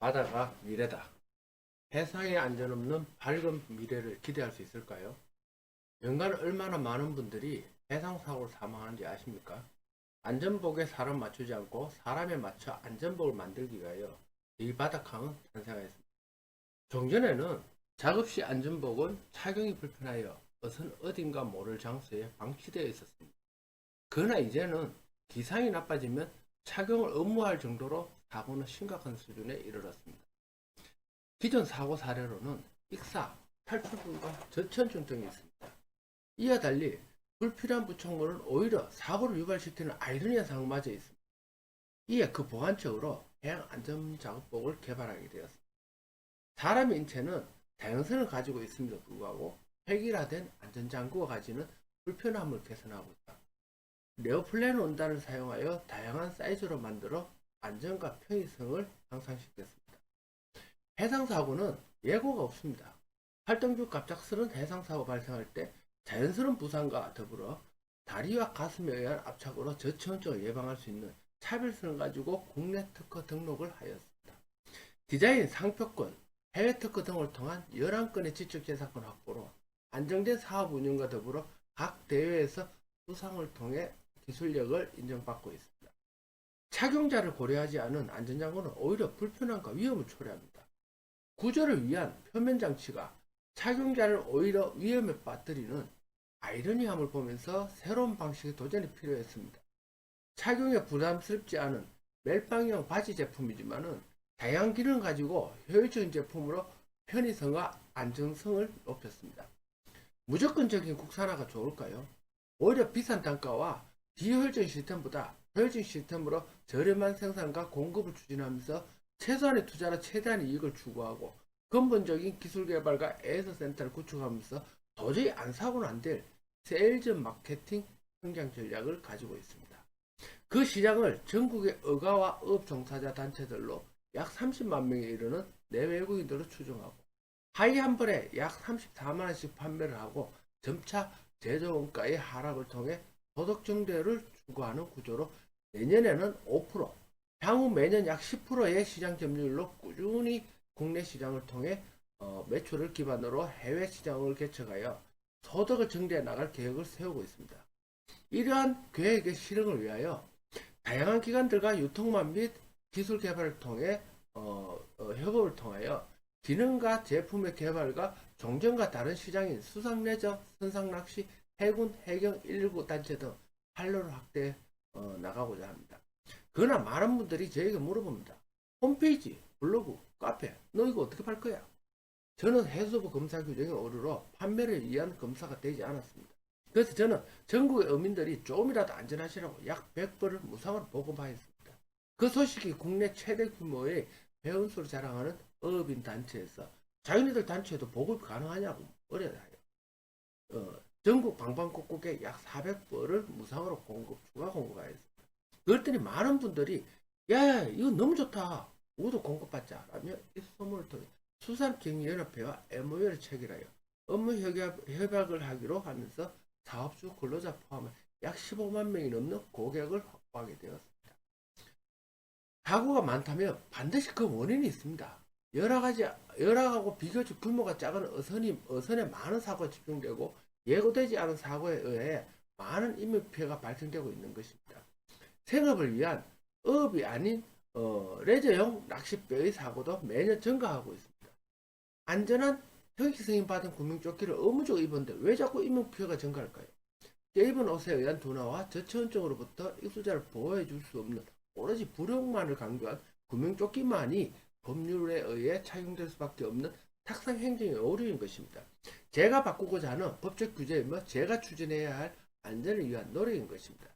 바다가 미래다. 해상에 안전 없는 밝은 미래를 기대할 수 있을까요? 연간 얼마나 많은 분들이 해상 사고로 사망하는지 아십니까? 안전복에 사람 맞추지 않고 사람에 맞춰 안전복을 만들기 위하여 이 바닥항은 탄생하였습니다. 종전에는 작업시 안전복은 착용이 불편하여 어선 어딘가 모를 장소에 방치되어 있었습니다. 그러나 이제는 기상이 나빠지면 착용을 의무화할 정도로 사고는 심각한 수준에 이르렀습니다. 기존 사고 사례로는 익사, 탈출불과 등이 있습니다. 이와 달리 불필요한 부착물은 오히려 사고를 유발시키는 아이러니한 상황마저 있습니다. 이에 그 보완책으로 해양 안전작업복을 개발하게 되었습니다. 사람의 인체는 다양성을 가지고 있음에도 불구하고 획일화된 안전장구가 가지는 불편함을 개선하고 있다. 네오플랜 원단을 사용하여 다양한 사이즈로 만들어 안전과 편의성을 향상시켰습니다. 해상사고는 예고가 없습니다. 활동 중 갑작스런 해상사고 발생할 때 자연스러운 부상과 더불어 다리와 가슴에 의한 압착으로 저체온증을 예방할 수 있는 차별성을 가지고 국내 특허 등록을 하였습니다. 디자인, 상표권, 해외 특허 등을 통한 11건의 지적재산권 확보로 안정된 사업 운영과 더불어 각 대회에서 수상을 통해 기술력을 인정받고 있습니다. 착용자를 고려하지 않은 안전장구는 오히려 불편함과 위험을 초래합니다. 구조를 위한 표면 장치가 착용자를 오히려 위험에 빠뜨리는 아이러니함을 보면서 새로운 방식의 도전이 필요했습니다. 착용에 부담스럽지 않은 멜빵형 바지 제품이지만은 다양한 기능을 가지고 효율적인 제품으로 편의성과 안정성을 높였습니다. 무조건적인 국산화가 좋을까요? 오히려 비싼 단가와 비효율적인 시스템보다 효율적인 시스템으로 저렴한 생산과 공급을 추진하면서 최소한의 투자로 최대한 이익을 추구하고 근본적인 기술 개발과 에이서 센터를 구축하면서 도저히 안 사고는 안 될 세일즈 마케팅 성장 전략을 가지고 있습니다. 그 시장을 전국의 의가와 업 종사자 단체들로 약 30만 명에 이르는 내외국인들로 추정하고 하이 한 번에 약 34만 원씩 판매를 하고 점차 제조원가의 하락을 통해 소득 증대를 추구하는 구조로 내년에는 5%, 향후 매년 약 10%의 시장 점유율로 꾸준히 국내 시장을 통해 어, 매출을 기반으로 해외 시장을 개척하여 소득을 증대해 나갈 계획을 세우고 있습니다. 이러한 계획의 실행을 위하여 다양한 기관들과 유통망 및 기술 개발을 통해 어, 어, 협업을 통하여 기능과 제품의 개발과 종전과 다른 시장인 수상 레저, 선상 낚시, 해군, 해경, 119 단체 등 판로를 확대해 어, 나가고자 합니다. 그러나 많은 분들이 저에게 물어봅니다. 홈페이지, 블로그, 카페, 너 이거 어떻게 팔 거야? 저는 해수부 검사 규정에 어르러 판매를 위한 검사가 되지 않았습니다. 그래서 저는 전국의 어민들이 조금이라도 안전하시라고 약 100번을 무상으로 보급하였습니다. 그 소식이 국내 최대 규모의 회원수를 자랑하는 어업인 단체에서 자기네들 단체에도 보급이 가능하냐고 어려워요. 어, 전국 방방곡곡에 약 400번을 무상으로 공급, 추가 공급하였습니다. 그랬더니 많은 분들이 야 이거 너무 좋다. 우리도 공급받자 라며 이 소문을 통해 수산경연협회와 MOU를 체결하여 업무 협약, 협약을 하기로 하면서 사업주 근로자 포함해 약 15만 명이 넘는 고객을 확보하게 되었습니다. 사고가 많다면 반드시 그 원인이 있습니다. 여러 가지, 열악하고 비교적 규모가 작은 어선이, 어선에 많은 사고가 집중되고 예고되지 않은 사고에 의해 많은 인명피해가 발생되고 있는 것입니다. 생업을 위한 어업이 아닌 어, 레저용 낚싯배의 사고도 매년 증가하고 있습니다. 안전한 형식 승인 받은 구명조끼를 의무적으로 입었는데 왜 자꾸 인명피해가 증가할까요? 떼입은 옷에 의한 둔화와 저체온증으로부터 익수자를 보호해 줄 수 없는 오로지 불용만을 강조한 구명조끼만이 법률에 의해 착용될 수밖에 없는 탁상 행정의 오류인 것입니다. 제가 바꾸고자 하는 법적 규제이며 제가 추진해야 할 안전을 위한 노력인 것입니다.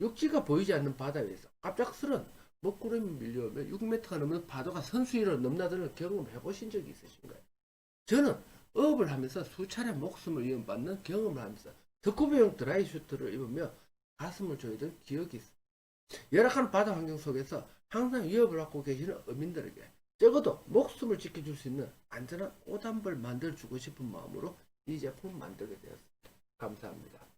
육지가 보이지 않는 바다 위에서 갑작스런 먹구름이 밀려오며 6m가 넘는 파도가 선수 위로 넘나드는 경험해 보신 적이 있으신가요? 저는 어업을 하면서 수차례 목숨을 위협받는 경험을 하면서 덕후배용 드라이 슈트를 입으며 가슴을 조이던 기억이 있습니다. 열악한 바다 환경 속에서 항상 위협을 받고 계시는 어민들에게 적어도 목숨을 지켜줄 수 있는 안전한 옷 한 벌 만들어주고 싶은 마음으로 이 제품 만들게 되었습니다. 감사합니다.